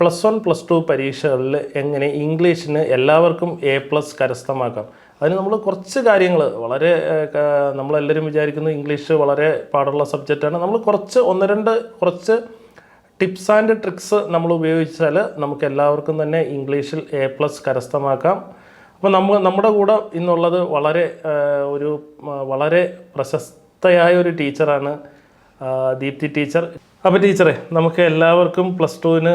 Plus one plus two പരീക്ഷകളിൽ എങ്ങനെ ഇംഗ്ലീഷിന് എല്ലാവർക്കും എ പ്ലസ് കരസ്ഥമാക്കാം. അതിന് നമ്മൾ കുറച്ച് കാര്യങ്ങൾ വളരെ നമ്മളെല്ലാവരും വിചാരിക്കുന്നു ഇംഗ്ലീഷ് വളരെ പാടുള്ള സബ്ജക്റ്റാണ്. നമ്മൾ കുറച്ച് ഒന്ന് രണ്ട് കുറച്ച് ടിപ്സ് ആൻഡ് ട്രിക്സ് നമ്മൾ ഉപയോഗിച്ചാൽ നമുക്ക് എല്ലാവർക്കും തന്നെ ഇംഗ്ലീഷിൽ എ പ്ലസ് കരസ്ഥമാക്കാം. അപ്പോൾ നമ്മൾ നമ്മുടെ കൂടെ ഇന്നുള്ളത് വളരെ ഒരു വളരെ പ്രശസ്തയായ ഒരു ടീച്ചറാണ് ദീപ്തി ടീച്ചർ. അപ്പോൾ ടീച്ചറെ നമുക്ക് എല്ലാവർക്കും പ്ലസ് ടുവിന്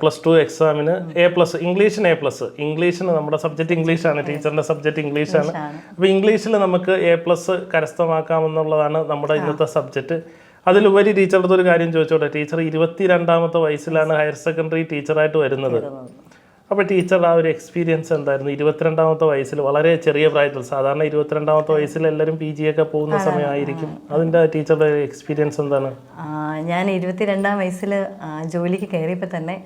പ്ലസ് ടു എക്സാമിന് എ പ്ലസ് ഇംഗ്ലീഷിന് എ പ്ലസ് ഇംഗ്ലീഷിന് നമ്മുടെ സബ്ജക്റ്റ് ഇംഗ്ലീഷാണ് ടീച്ചറിന്റെ സബ്ജക്റ്റ് ഇംഗ്ലീഷാണ് അപ്പോൾ ഇംഗ്ലീഷിൽ നമുക്ക് എ പ്ലസ് കരസ്ഥമാക്കാമെന്നുള്ളതാണ് നമ്മുടെ ഇന്നത്തെ സബ്ജക്റ്റ് അതിലുപരി ടീച്ചറുടെ ഒരു കാര്യം ചോദിച്ചോട്ടെ? ടീച്ചർ ഇരുപത്തി രണ്ടാമത്തെ വയസ്സിലാണ് ഹയർ സെക്കൻഡറി ടീച്ചറായിട്ട് വരുന്നത്. അപ്പോൾ ടീച്ചറുടെ ആ ഒരു എക്സ്പീരിയൻസ് എന്തായിരുന്നു? ഇരുപത്തിരണ്ടാമത്തെ വയസ്സിൽ വളരെ ചെറിയ പ്രായത്തിൽ സാധാരണ ഇരുപത്തിരണ്ടാമത്തെ വയസ്സിൽ എല്ലാവരും പി ജി ഒക്കെ പോകുന്ന സമയമായിരിക്കും. അതിന്റെ ടീച്ചറുടെ എക്സ്പീരിയൻസ് എന്താണ്? ഞാൻ ഇരുപത്തിരണ്ടാം വയസ്സിൽ ജോലിക്ക് കയറിയപ്പോൾ തന്നെ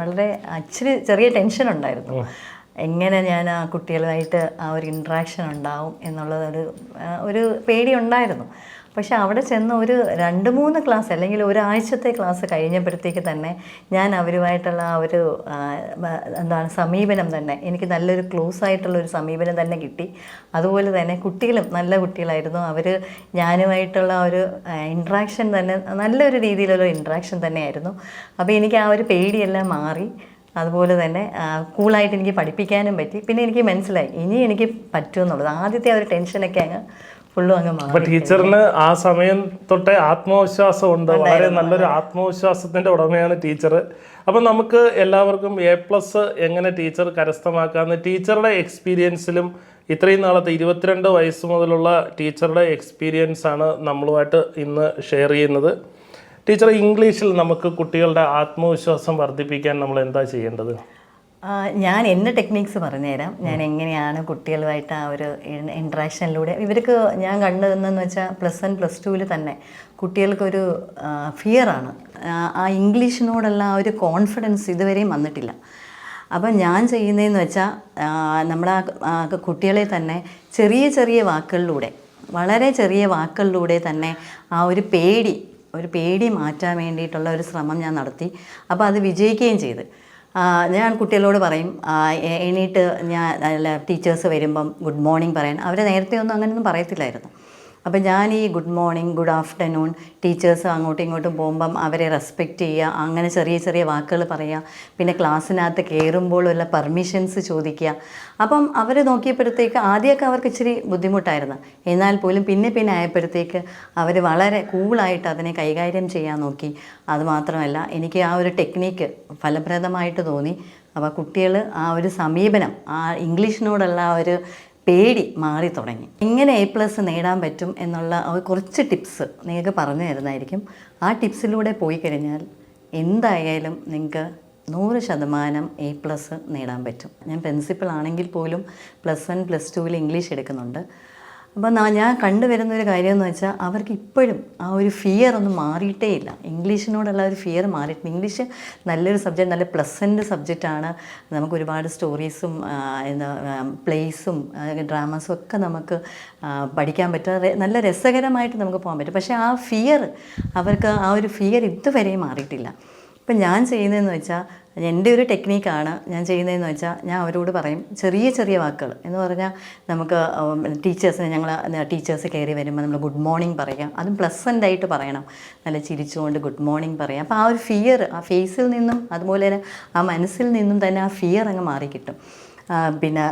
വളരെ ഇച്ചിരി ചെറിയ ടെൻഷൻ ഉണ്ടായിരുന്നു. എങ്ങനെ ഞാൻ ആ കുട്ടികളുമായിട്ട് ആ ഒരു ഇൻട്രാക്ഷൻ ഉണ്ടാവും എന്നുള്ളത് ഒരു ഒരു പേടി ഉണ്ടായിരുന്നു. പക്ഷെ അവിടെ ചെന്ന് ഒരു രണ്ട് മൂന്ന് ക്ലാസ് അല്ലെങ്കിൽ ഒരാഴ്ചത്തെ ക്ലാസ് കഴിഞ്ഞപ്പോഴത്തേക്ക് തന്നെ ഞാൻ അവരുമായിട്ടുള്ള ആ ഒരു എന്താണ് സമീപനം തന്നെ എനിക്ക് നല്ലൊരു ക്ലോസ് ആയിട്ടുള്ള ഒരു സമീപനം തന്നെ കിട്ടി. അതുപോലെ തന്നെ കുട്ടികളും നല്ല കുട്ടികളായിരുന്നു. അവർ ഞാനുമായിട്ടുള്ള ഒരു ഇൻട്രാക്ഷൻ തന്നെ നല്ലൊരു രീതിയിലുള്ള ഇൻട്രാക്ഷൻ തന്നെയായിരുന്നു. അപ്പോൾ എനിക്ക് ആ ഒരു പേടിയെല്ലാം മാറി. അതുപോലെ തന്നെ കൂളായിട്ട് എനിക്ക് പഠിപ്പിക്കാനും പറ്റി. പിന്നെ എനിക്ക് മനസ്സിലായി ഇനി എനിക്ക് പറ്റുമെന്നുള്ളത്. ആദ്യത്തെ ആ ഒരു ടെൻഷനൊക്കെ അങ്ങ് ഫുള്ളും അങ്ങ് അപ്പൊ മാറി ടീച്ചറിന് ആ സമയം തൊട്ടേ ആത്മവിശ്വാസം ഉണ്ട്. വളരെ നല്ലൊരു ആത്മവിശ്വാസത്തിന്റെ ഉടമയാണ് ടീച്ചർ അപ്പൊ നമുക്ക് എല്ലാവർക്കും എ പ്ലസ് എങ്ങനെ ടീച്ചർ കരസ്ഥമാക്കാന്ന് ടീച്ചറുടെ എക്സ്പീരിയൻസിലും ഇത്രയും നാളത്തെ ഇരുപത്തിരണ്ട് വയസ്സ് മുതലുള്ള ടീച്ചറുടെ എക്സ്പീരിയൻസ് ആണ് നമ്മളുമായിട്ട് ഇന്ന് ഷെയർ ചെയ്യുന്നത്. ടീച്ചർ ഇംഗ്ലീഷിൽ നമുക്ക് കുട്ടികളുടെ ആത്മവിശ്വാസം വർദ്ധിപ്പിക്കാൻ നമ്മൾ എന്താ ചെയ്യേണ്ടത്? ഞാൻ എന്റെ ടെക്നീക്സ് പറഞ്ഞുതരാം. ഞാൻ എങ്ങനെയാണ് കുട്ടികളുമായിട്ട് ആ ഒരു ഇൻട്രാക്ഷനിലൂടെ ഇവർക്ക് ഞാൻ കണ്ടതെന്ന് വെച്ചാൽ പ്ലസ് വൺ പ്ലസ് ടുവിൽ തന്നെ കുട്ടികൾക്കൊരു ഫിയറാണ് ആ ഇംഗ്ലീഷിനോടുള്ള ആ ഒരു കോൺഫിഡൻസ് ഇതുവരെയും വന്നിട്ടില്ല. അപ്പം ഞാൻ ചെയ്യുന്നതെന്ന് വെച്ചാൽ നമ്മുടെ കുട്ടികളെ തന്നെ ചെറിയ ചെറിയ വാക്കുകളിലൂടെ വളരെ ചെറിയ വാക്കുകളിലൂടെ തന്നെ ആ ഒരു പേടി ഒരു പേടി മാറ്റാൻ വേണ്ടിയിട്ടുള്ള ഒരു ശ്രമം ഞാൻ നടത്തി. അപ്പോൾ അത് വിജയിക്കുകയും ചെയ്ത്. ഞാൻ കുട്ടികളോട് പറയും എണീട്ട് ഞാൻ ടീച്ചേഴ്സ് വരുമ്പം ഗുഡ് മോർണിംഗ് പറയാൻ അവർ നേരത്തെ ഒന്നും അങ്ങനെയൊന്നും പറയത്തില്ലായിരുന്നു. അപ്പം ഞാൻ ഈ good morning good afternoon teachers അങ്ങോട്ടും ഇങ്ങോട്ടും പോകുമ്പം അവരെ റെസ്പെക്റ്റ് ചെയ്യുക അങ്ങനെ ചെറിയ ചെറിയ വാക്കുകൾ പറയുക പിന്നെ ക്ലാസ്സിനകത്ത് കയറുമ്പോഴുള്ള പെർമിഷൻസ് ചോദിക്കുക. അപ്പം അവർ നോക്കിയപ്പോഴത്തേക്ക് ആദ്യമൊക്കെ അവർക്ക് ഇച്ചിരി ബുദ്ധിമുട്ടായിരുന്നു. എന്നാൽ പോലും പിന്നെ പിന്നെ ആയപ്പോഴത്തേക്ക് അവർ വളരെ കൂളായിട്ട് അതിനെ കൈകാര്യം ചെയ്യാൻ നോക്കി. അതുമാത്രമല്ല എനിക്ക് ആ ഒരു ടെക്നീക്ക് ഫലപ്രദമായിട്ട് തോന്നി. അപ്പോൾ കുട്ടികൾ ആ ഒരു സമീപനം ആ ഇംഗ്ലീഷിനോടുള്ള ആ ഒരു പേടി മാറി തുടങ്ങി. എങ്ങനെ എ പ്ലസ് നേടാൻ പറ്റും എന്നുള്ള കുറച്ച് ടിപ്സ് നിങ്ങൾക്ക് പറഞ്ഞു തരുന്നതായിരിക്കും. ആ ടിപ്സിലൂടെ പോയി കഴിഞ്ഞാൽ എന്തായാലും നിങ്ങൾക്ക് നൂറ് ശതമാനം എ പ്ലസ് നേടാൻ പറ്റും. ഞാൻ പ്രിൻസിപ്പൾ ആണെങ്കിൽ പോലും പ്ലസ് വൺ പ്ലസ് ടുവിൽ ഇംഗ്ലീഷ് എടുക്കുന്നുണ്ട്. അപ്പോൾ ഞാൻ കണ്ടുവരുന്ന ഒരു കാര്യം എന്ന് വെച്ചാൽ അവർക്ക് ഇപ്പോഴും ആ ഒരു ഫിയർ ഒന്നും മാറിയിട്ടേ ഇല്ല ഇംഗ്ലീഷിനോടുള്ള ഒരു ഫിയർ മാറിയിട്ടില്ല ഇംഗ്ലീഷ് നല്ലൊരു സബ്ജക്റ്റ് നല്ല പ്ലസന്റ് സബ്ജക്റ്റാണ് നമുക്ക് ഒരുപാട് സ്റ്റോറീസും എന്താ പ്ലേസും ഡ്രാമാസും ഒക്കെ നമുക്ക് പഠിക്കാൻ പറ്റും. നല്ല രസകരമായിട്ട് നമുക്ക് പോകാൻ പറ്റും. പക്ഷേ ആ ഫിയർ അവർക്ക് ആ ഒരു ഫിയർ ഇതുവരെ മാറിയിട്ടില്ല. ഇപ്പം ഞാൻ ചെയ്യുന്നതെന്ന് വെച്ചാൽ എന്റെ ഒരു ടെക്നീക്കാണ് ഞാൻ ചെയ്യുന്നതെന്ന് വെച്ചാൽ ഞാൻ അവരോട് പറയും ചെറിയ ചെറിയ വാക്കുകൾ. എന്ന് പറഞ്ഞാൽ നമുക്ക് ടീച്ചേഴ്സിന് ഞങ്ങൾ ടീച്ചേഴ്സ് കയറി വരുമ്പോൾ നമ്മൾ ഗുഡ് മോർണിംഗ് പറയുക അതും പ്ലസന്റ് ആയിട്ട് പറയണം. നല്ല ചിരിച്ചുകൊണ്ട് ഗുഡ് മോർണിംഗ് പറയാം. അപ്പോൾ ആ ഒരു ഫിയർ ആ ഫേസിൽ നിന്നും അതുപോലെ തന്നെ ആ മനസ്സിൽ നിന്നും തന്നെ ആ ഫിയർ അങ്ങ് മാറി കിട്ടും ആ, പിന്നെ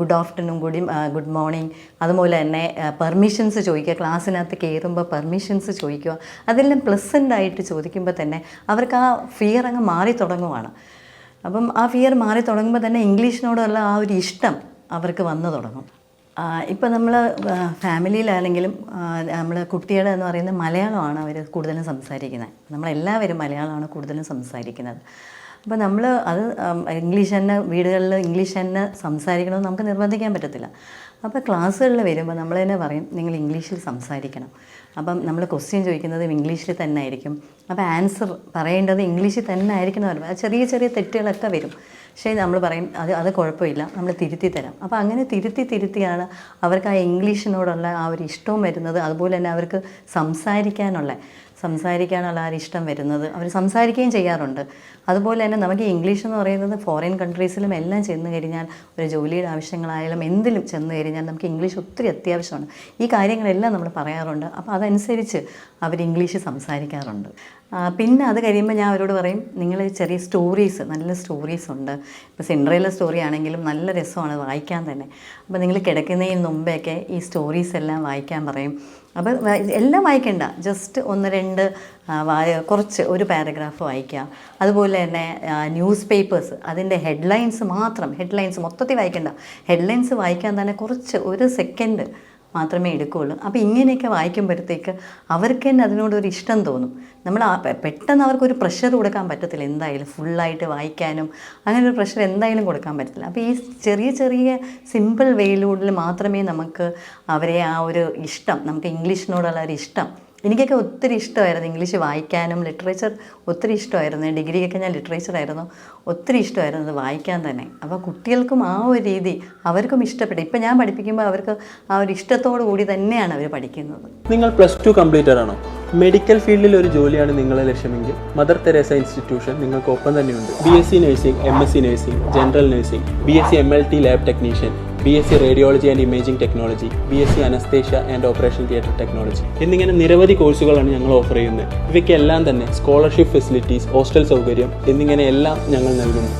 ഗുഡ് ആഫ്റ്റർനൂൺ കൂടി ഗുഡ് മോർണിംഗ്. അതുപോലെ തന്നെ പെർമിഷൻസ് ചോദിക്കുക. ക്ലാസ്സിനകത്ത് കയറുമ്പോൾ പെർമിഷൻസ് ചോദിക്കുക. അതെല്ലാം പ്ലസന്റ് ആയിട്ട് ചോദിക്കുമ്പോൾ തന്നെ അവർക്ക് ആ ഫിയർ അങ്ങ് മാറി തുടങ്ങുവാണ്. അപ്പം ആ ഫിയർ മാറി തുടങ്ങുമ്പോൾ തന്നെ ഇംഗ്ലീഷിനോടുള്ള ആ ഒരു ഇഷ്ടം അവർക്ക് വന്നു തുടങ്ങും. ഇപ്പം നമ്മൾ ഫാമിലിയിലാണെങ്കിലും നമ്മൾ കുട്ടികളെ എന്ന് പറയുന്നത് മലയാളമാണ് അവർ കൂടുതലും സംസാരിക്കുന്നത്. നമ്മളെല്ലാവരും മലയാളമാണ് കൂടുതലും സംസാരിക്കുന്നത്. അപ്പോൾ നമ്മൾ അത് ഇംഗ്ലീഷ് തന്നെ വീടുകളിൽ ഇംഗ്ലീഷ് തന്നെ സംസാരിക്കണമെന്ന് നമുക്ക് നിർബന്ധിക്കാൻ പറ്റത്തില്ല. അപ്പോൾ ക്ലാസ്സുകളിൽ വരുമ്പോൾ നമ്മൾ തന്നെ പറയും നിങ്ങൾ ഇംഗ്ലീഷിൽ സംസാരിക്കണം. അപ്പം നമ്മൾ ക്വസ്റ്റ്യൻ ചോദിക്കുന്നത് ഇംഗ്ലീഷിൽ തന്നെ ആയിരിക്കും അപ്പോൾ ആൻസർ പറയേണ്ടത് ഇംഗ്ലീഷിൽ തന്നെ ആയിരിക്കണം ചെറിയ ചെറിയ തെറ്റുകളൊക്കെ വരും. പക്ഷേ നമ്മൾ പറയും അത് അത് കുഴപ്പമില്ല നമ്മൾ തിരുത്തി തരാം. അപ്പോൾ അങ്ങനെ തിരുത്തി തിരുത്തിയാണ് അവർക്ക് ആ ഇംഗ്ലീഷിനോടുള്ള ആ ഒരു ഇഷ്ടവും വരുന്നത്. അതുപോലെ തന്നെ അവർക്ക് സംസാരിക്കാനുള്ള സംസാരിക്കാനുള്ള ആ ഇഷ്ടം വരുന്നത് അവർ സംസാരിക്കുകയും ചെയ്യാറുണ്ട്. അതുപോലെ തന്നെ നമുക്ക് ഇംഗ്ലീഷ് എന്ന് പറയുന്നത് ഫോറിൻ കൺട്രീസിലും എല്ലാം ചെന്ന് കഴിഞ്ഞാൽ ഒരു ജോലിയുടെ ആവശ്യങ്ങളായാലും എന്തിലും ചെന്ന് കഴിഞ്ഞാൽ നമുക്ക് ഇംഗ്ലീഷ് ഒത്തിരി അത്യാവശ്യമാണ്. ഈ കാര്യങ്ങളെല്ലാം നമ്മൾ പറയാറുണ്ട്. അപ്പോൾ അതനുസരിച്ച് അവർ ഇംഗ്ലീഷ് സംസാരിക്കാറുണ്ട്. പിന്നെ അത് കഴിയുമ്പോൾ ഞാൻ അവരോട് പറയും നിങ്ങൾ ചെറിയ സ്റ്റോറീസ് നല്ല സ്റ്റോറീസ് ഉണ്ട്. ഇപ്പോൾ സിൻഡ്രയിലെ സ്റ്റോറി ആണെങ്കിലും നല്ല രസമാണ് വായിക്കാൻ തന്നെ. അപ്പോൾ നിങ്ങൾ കിടക്കുന്നതിന് മുമ്പേയൊക്കെ ഈ സ്റ്റോറീസ് എല്ലാം വായിക്കാൻ പറയും. അപ്പോൾ എല്ലാം വായിക്കണ്ട. ജസ്റ്റ് ഒന്ന് രണ്ട് കുറച്ച് ഒരു പാരഗ്രാഫ് വായിക്കുക. അതുപോലെ തന്നെ ന്യൂസ് പേപ്പേഴ്സ് അതിന്റെ ഹെഡ്ലൈൻസ് മാത്രം. ഹെഡ്ലൈൻസ് മൊത്തത്തിൽ വായിക്കണ്ട. ഹെഡ്ലൈൻസ് വായിക്കാൻ തന്നെ കുറച്ച് ഒരു സെക്കൻഡ് മാത്രമേ എടുക്കുകയുള്ളൂ. അപ്പോൾ ഇങ്ങനെയൊക്കെ വായിക്കുമ്പോഴത്തേക്ക് അവർക്ക് തന്നെ അതിനോടൊരു ഇഷ്ടം തോന്നും. നമ്മൾ പെട്ടെന്ന് അവർക്കൊരു പ്രഷർ കൊടുക്കാൻ പറ്റത്തില്ല. എന്തായാലും ഫുള്ളായിട്ട് വായിക്കാനും അങ്ങനെ ഒരു പ്രഷർ എന്തായാലും കൊടുക്കാൻ പറ്റത്തില്ല. അപ്പോൾ ഈ ചെറിയ ചെറിയ സിമ്പിൾ വേയിലൂടെ മാത്രമേ നമുക്ക് അവരെ ആ ഒരു ഇഷ്ടം നമുക്ക് ഇംഗ്ലീഷിനോടുള്ള ഒരു ഇഷ്ടം എനിക്കൊക്കെ ഒത്തിരി ഇഷ്ടമായിരുന്നു ഇംഗ്ലീഷ് വായിക്കാനും ലിറ്ററേച്ചർ ഒത്തിരി ഇഷ്ടമായിരുന്നു. ഡിഗ്രിയൊക്കെ ഞാൻ ലിറ്ററേച്ചറായിരുന്നു ഒത്തിരി ഇഷ്ടമായിരുന്നു അത് വായിക്കാൻ തന്നെ. അപ്പോൾ കുട്ടികൾക്കും ആ ഒരു രീതി അവർക്കും ഇഷ്ടപ്പെട്ടു. ഇപ്പം ഞാൻ പഠിപ്പിക്കുമ്പോൾ അവർക്ക് ആ ഒരു ഇഷ്ടത്തോടു കൂടി തന്നെയാണ് അവർ പഠിക്കുന്നത്. നിങ്ങൾ പ്ലസ് ടു കംപ്ലീറ്റഡ് ആണോ? മെഡിക്കൽ ഫീൽഡിൽ ഒരു ജോലിയാണ് നിങ്ങളെ ലക്ഷ്യമെങ്കിൽ മദർ തെരേസ ഇൻസ്റ്റിറ്റ്യൂഷൻ നിങ്ങൾക്ക് ഒപ്പം തന്നെയുണ്ട്. B S C nursing M S C nursing general nursing B S C M L T lab technician B S C radiology and imaging technology B S C anaesthesia and operation theatre technology എന്നിങ്ങനെ നിരവധി കോഴ്സുകളാണ് ഞങ്ങൾ offer ചെയ്യുന്നത്. ഇവയ്ക്കെല്ലാം തന്നെ scholarship facilities hostel സൗകര്യം എന്നിങ്ങനെ എല്ലാം ഞങ്ങൾ നൽകുന്നു.